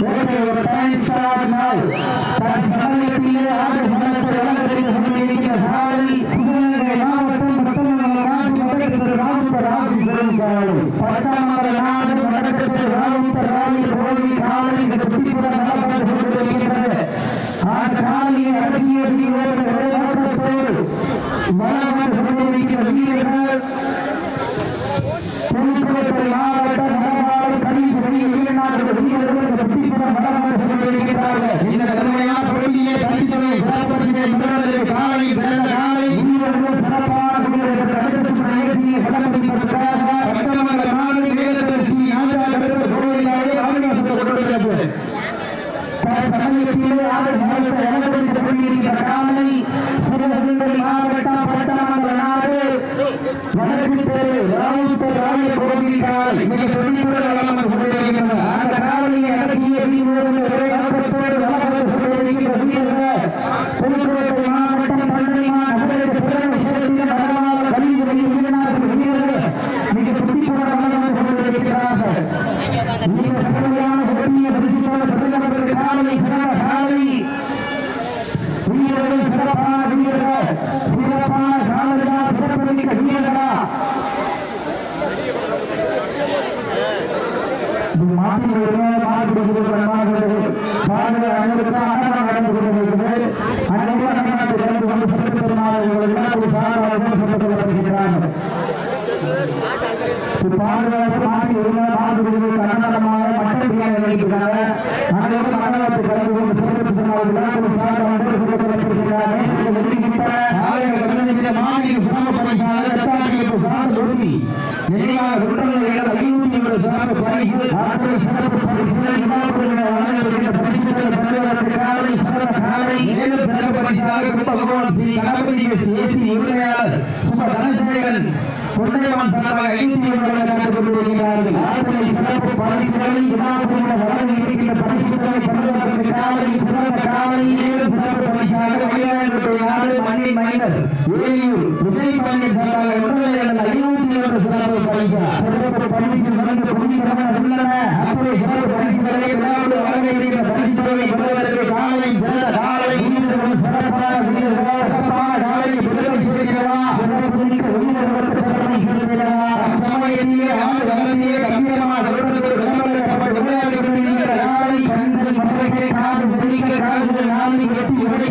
time start now. That is another player. மாணவர்கள் வீரர்கள் பகவான் ஸ்ரீ கணபதி சுப தனசேகரன் பொன்னையம்மன் சார்பாக ஐநூத்தி ஒன்று வழங்கப்பட்டு கொண்டிருக்கிறார்கள். ஆத்திரை சிறப்பு பழனிசாமி இமாபுரம் வழங்கி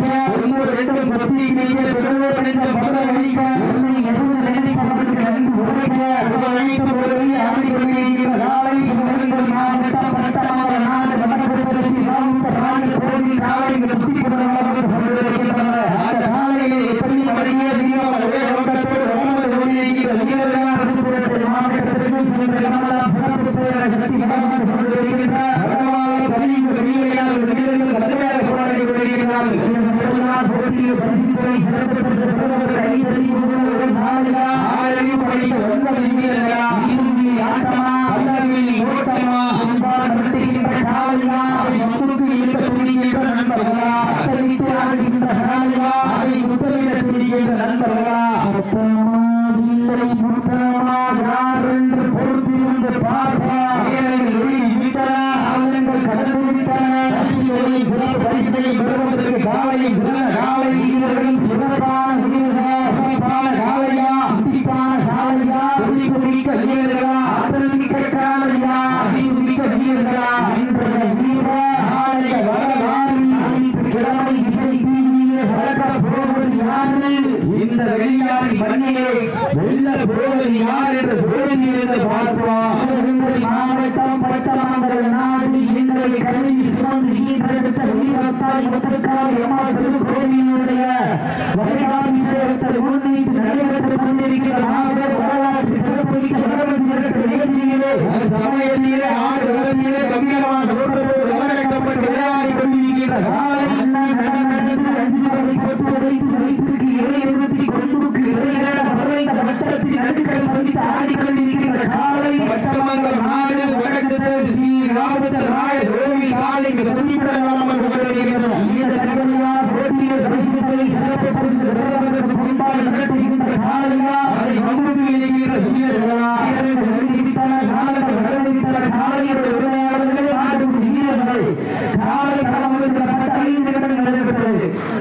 Thank you. மாவட்டம் பட்டமங்கள் நாடு எங்கள் கல்வி சாந்தி ஈன்றெடுத்த வீரத்தாய் ஒத்துக்கால் எமா திருக்கோவிலுடைய வருடாந்த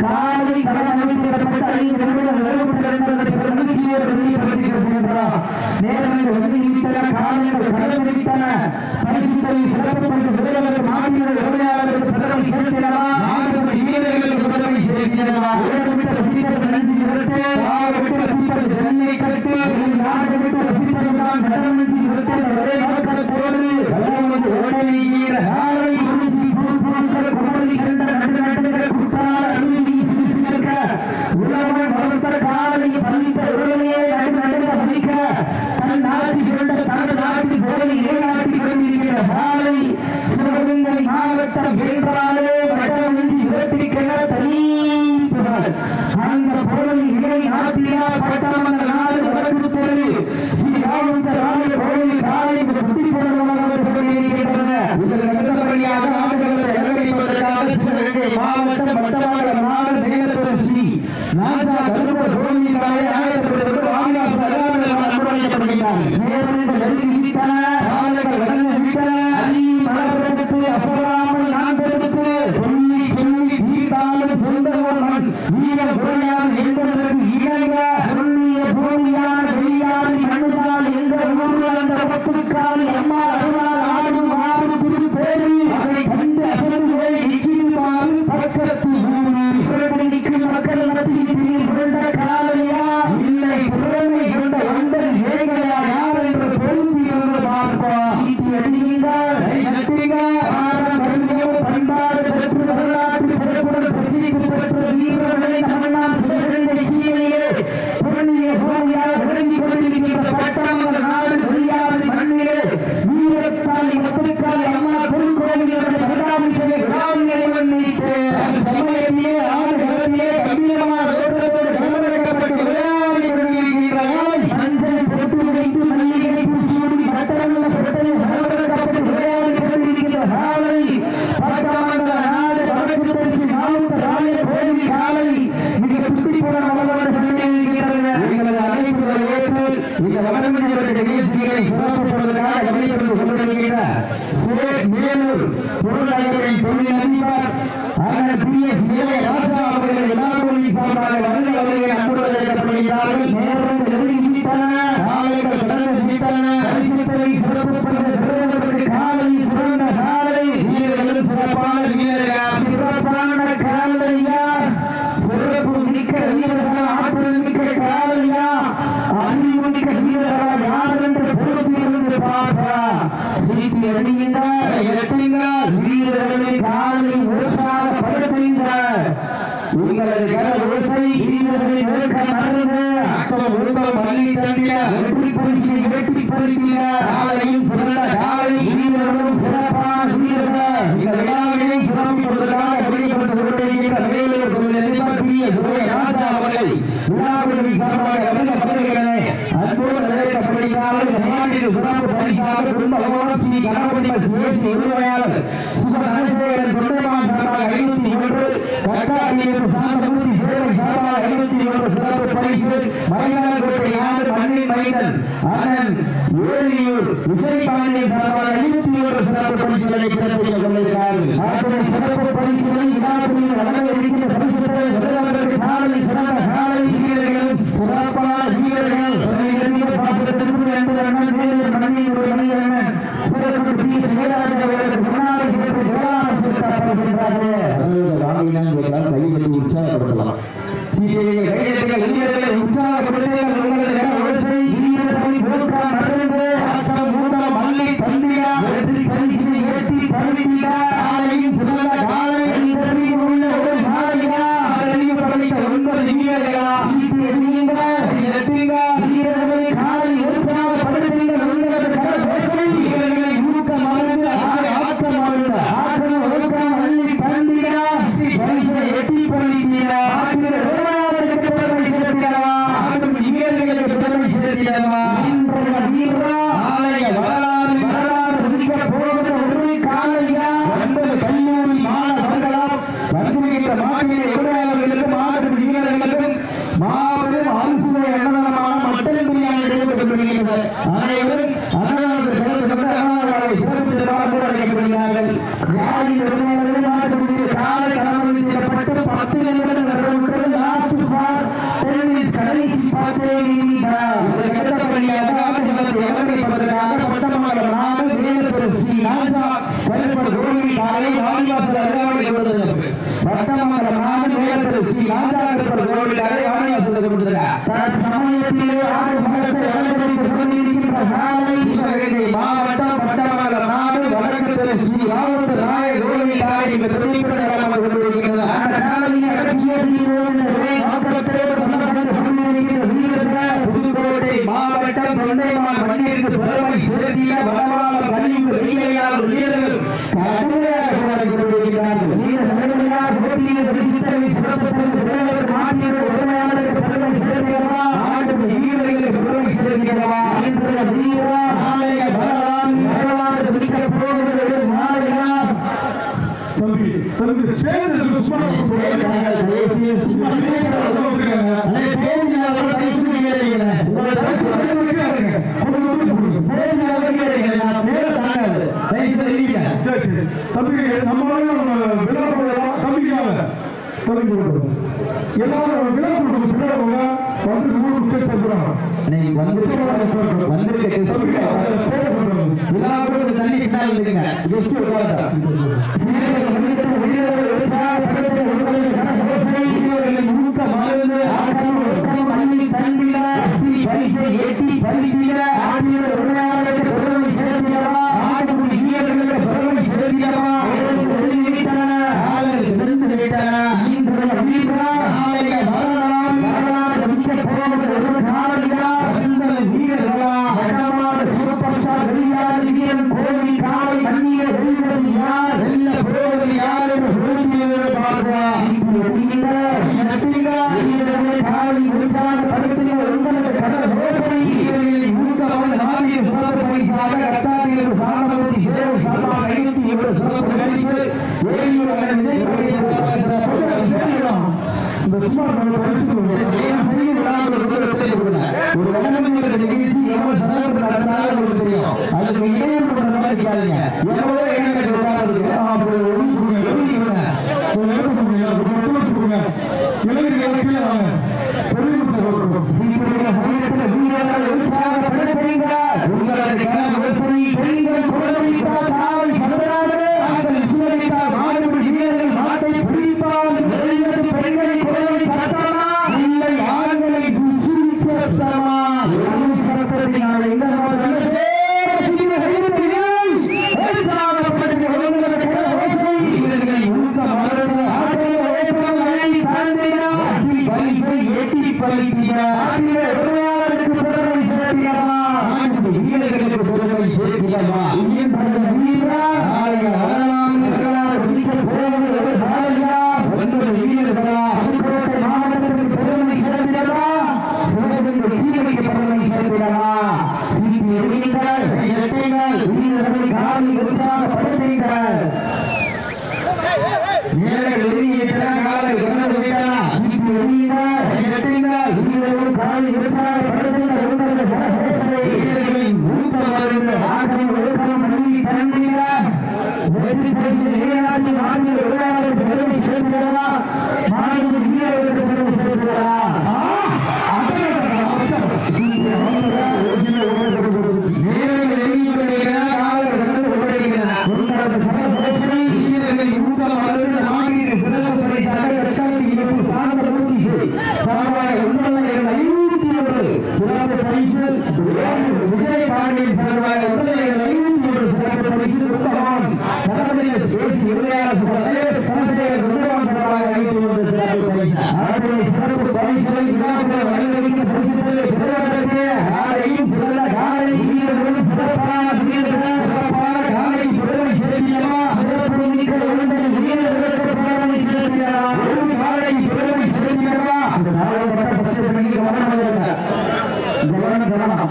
காலை கடமைப்பட்ட ஐந்து நிமிடங்கள் முதலாவது பரிசாக பெரும்பளவான ஸ்ரீ கணபதி சுயேட்சி உரிமையாளர் சுபதனசேகரன் தொண்டைமான் சார்பாக ஐநூத்தி ஒன்று கட்டாரியில் சாந்தமூர்த்தி சேவை சார்பாக ஐநூத்தி ஒன்று சிறப்பு பரிசு மயிலாடுதுறை ஆண்டு மண்ணின் மைந்தன் அண்ணன் ஏழியூர் விஜய் பாண்டிய சார்பாக ஐநூத்தி ஒன்று சிறப்பு பரிசுகளை சிறப்பிக்க கொண்டிருக்கிறார்கள் அவருடைய சிறப்பு பரிசுகளை விழாக்குழு வழங்க இருக்கின்ற பரிசுகளை முதலாளர்கள் காலை சிறந்த காலை வீரர்களும் சிறப்பான வீரர்கள் பாசத்திற்கும் என்பதை ஒரு அணியினர் சிறப்பு Thank. சிறப்பிய வடவாள பதிவு வெளியான வீரர்கள் தம்பி நம்மளால விழாக்கொள்ளலாம் தம்பிக்காக தொடங்கி எல்லாரும் விழாக்கொள்ளும் பிள்ளைகள வந்து நூறு பேர் சொல்றாங்க இன்னைக்கு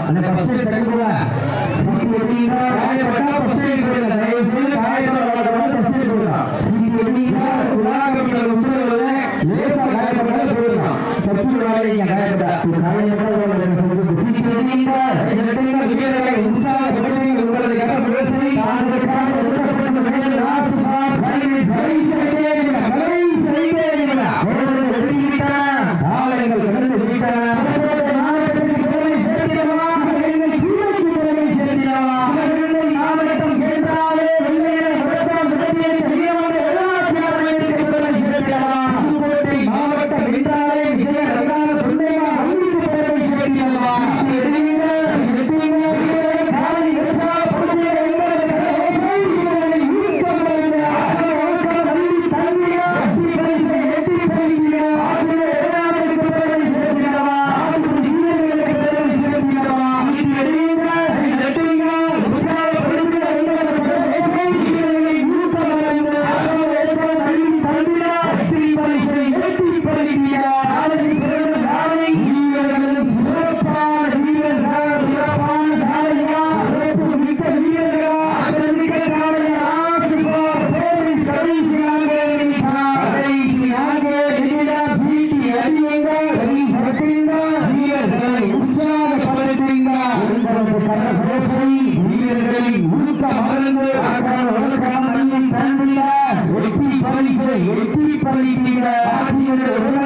அந்த பஸ்ஸில் கண்டு கூட ഹിന്ദുക്കളുടെ ഒരു